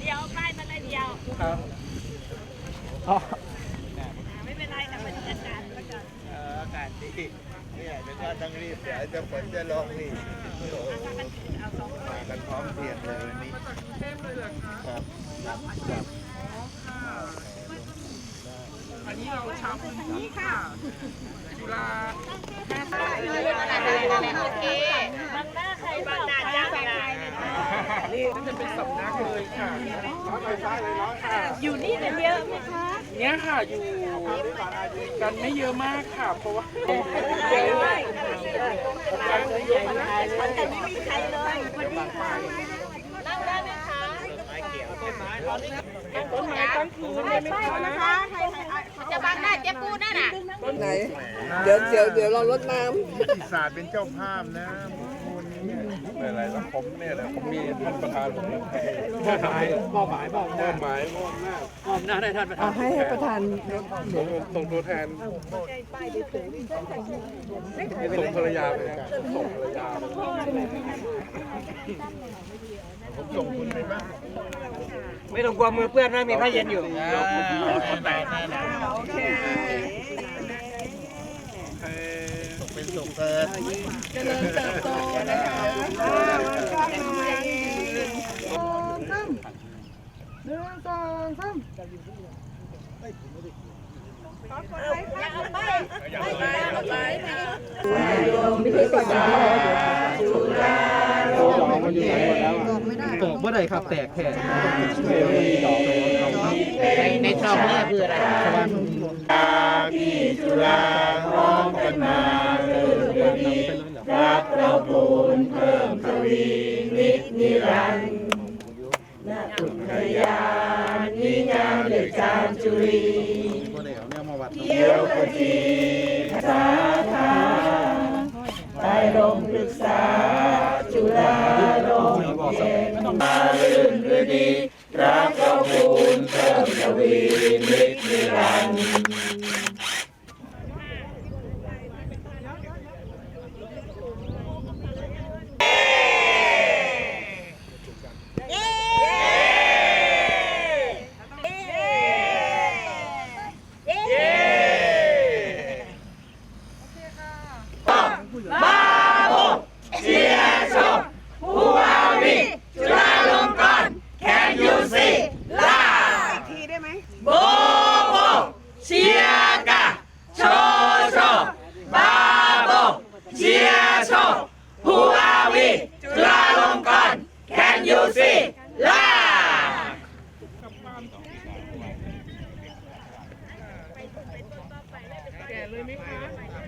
เดียวป้ายมันเลยเดียวครับอ๋อไม่เป็นไรแต่บรรยากาศแล้วกันเอออากาศดี เนี่ยเดี๋ยวก็ต้องรีบเดี๋ยวจะฝนจะลงนี่โอ้โหมากันพร้อมเพรียงเลยวันนี้ครับครับครับอันนี้เราชาวพื้นที่ค่ะจุฬาโอเคบางหน้าใครบางหน้าจ้างได้นี่จะเป็นสำนักเลยค่ะไปซ้ายเลยเนาะค่ะ อยู่นี่กันเยอะไหมคะ เนี้ยค่ะอยู่กันไม่เยอะมากค่ะ เพราะว่าแต่ไม่มีใครเลยวันนี้ค่ะนั่งได้ไหมคะต้นไม้ตั้งคืนเลยไหมคะจะบางหน้าเจ๊ปูนั่นน่ะไหน เดี๋ยวเดี๋ยวเดี๋ยวเราลดน้นิติศาสตร์เป็นเจ้าภาพนะมูลนี้ ไม่อะไรแล้วผมเนี่ยแหละผมมีท่านประธานผมนะมอบหมายมอบหมายมอบหมน้าอบหมายมอบหน้ามอบหน้าได้ท่านประธาอะนให้ประธานส่งส่งตัวแทนส่งภรรยาไปส่งภรรยาผมส่งคุณไปบ้างไม่ต้องกลัวมือเปื้อนนะมีผ้าเย็นอยู่คนไหนแน่นะโอเคเป็นสุขเกิดเจริญเติบโตนะคะอ่าวันข้างใหม่สองสามหนึ่งสอง สามอย่าเอาไม่ไปเอาไปตกบ่ได้ครับแตกแค่ในช่องนี้คืออะไรพี่จุฬาพร้อมกันมาเริ่มด้วยดีรักเราปูนเพิ่มทวีนิดนิรันดร์ ณอุทยานนิงามเดือจามจุรีเที่ยวพจีสาธาไปลงปรึกษา จุฬาลงเย็นมาลื่นด้วยดีรักเราปูนเพิ่มทวีนิดนิรั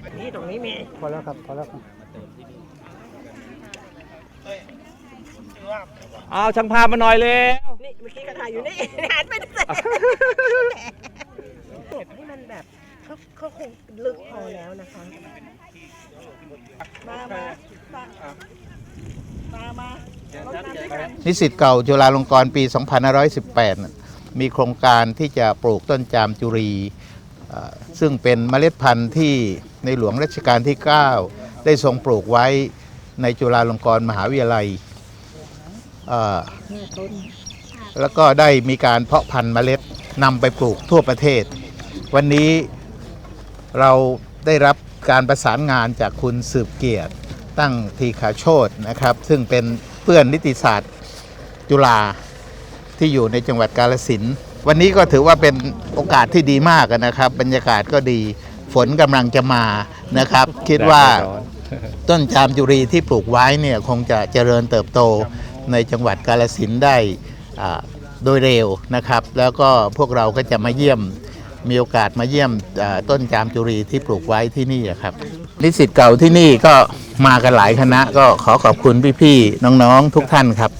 นดร์พอแล้วครับพอแล้วครับเอาช่างภาพมาหน่อยเลยนี่เมื่อกี้ก็ถ่ายอยู่นี่หันไปดูสิเก็บให้มันแบบเขาเขาคงลึกพอแล้วนะคะมามามามามาลดน้ำด้วยกันนิสิตเก่าจุฬาลงกรณ์ปี 2518น่ะมีโครงการที่จะปลูกต้นจามจุรีเอ่อซึ่งเป็นเมล็ดพันธุ์ที่ ในหลวงรัชกาลที่ 9 ได้ทรงปลูกไว้ในจุฬาลงกรณ์มหาวิทยาลัยเอ่อแล้วก็ได้มีการเพาะพันธุ์เมล็ดนำไปปลูกทั่วประเทศ วันนี้เราได้รับการประสานงานจากคุณสืบเกียรติตั้งทีขาโชตนะครับ ซึ่งเป็นเพื่อนนิติศาสตร์จุฬาที่อยู่ในจังหวัดกาลสินธุ์วันนี้ก็ถือว่าเป็นโอกาสที่ดีมากนะครับ บรรยากาศก็ดี ฝนกำลังจะมานะครับ คิดว่าต้นจามจุรีที่ปลูกไว้เนี่ยคงจะเจริญเติบโตในจังหวัดกาลสินธุ์ได้อ่าโดยเร็วนะครับ แล้วก็พวกเราก็จะมาเยี่ยมมีโอกาสมาเยี่ยมเอ่อต้นจามจุรีที่ปลูกไว้ที่นี่อะครับนิสิตเก่าที่นี่ก็มากันหลายคณะก็ขอขอบคุณพี่ๆน้องๆทุกท่านครับ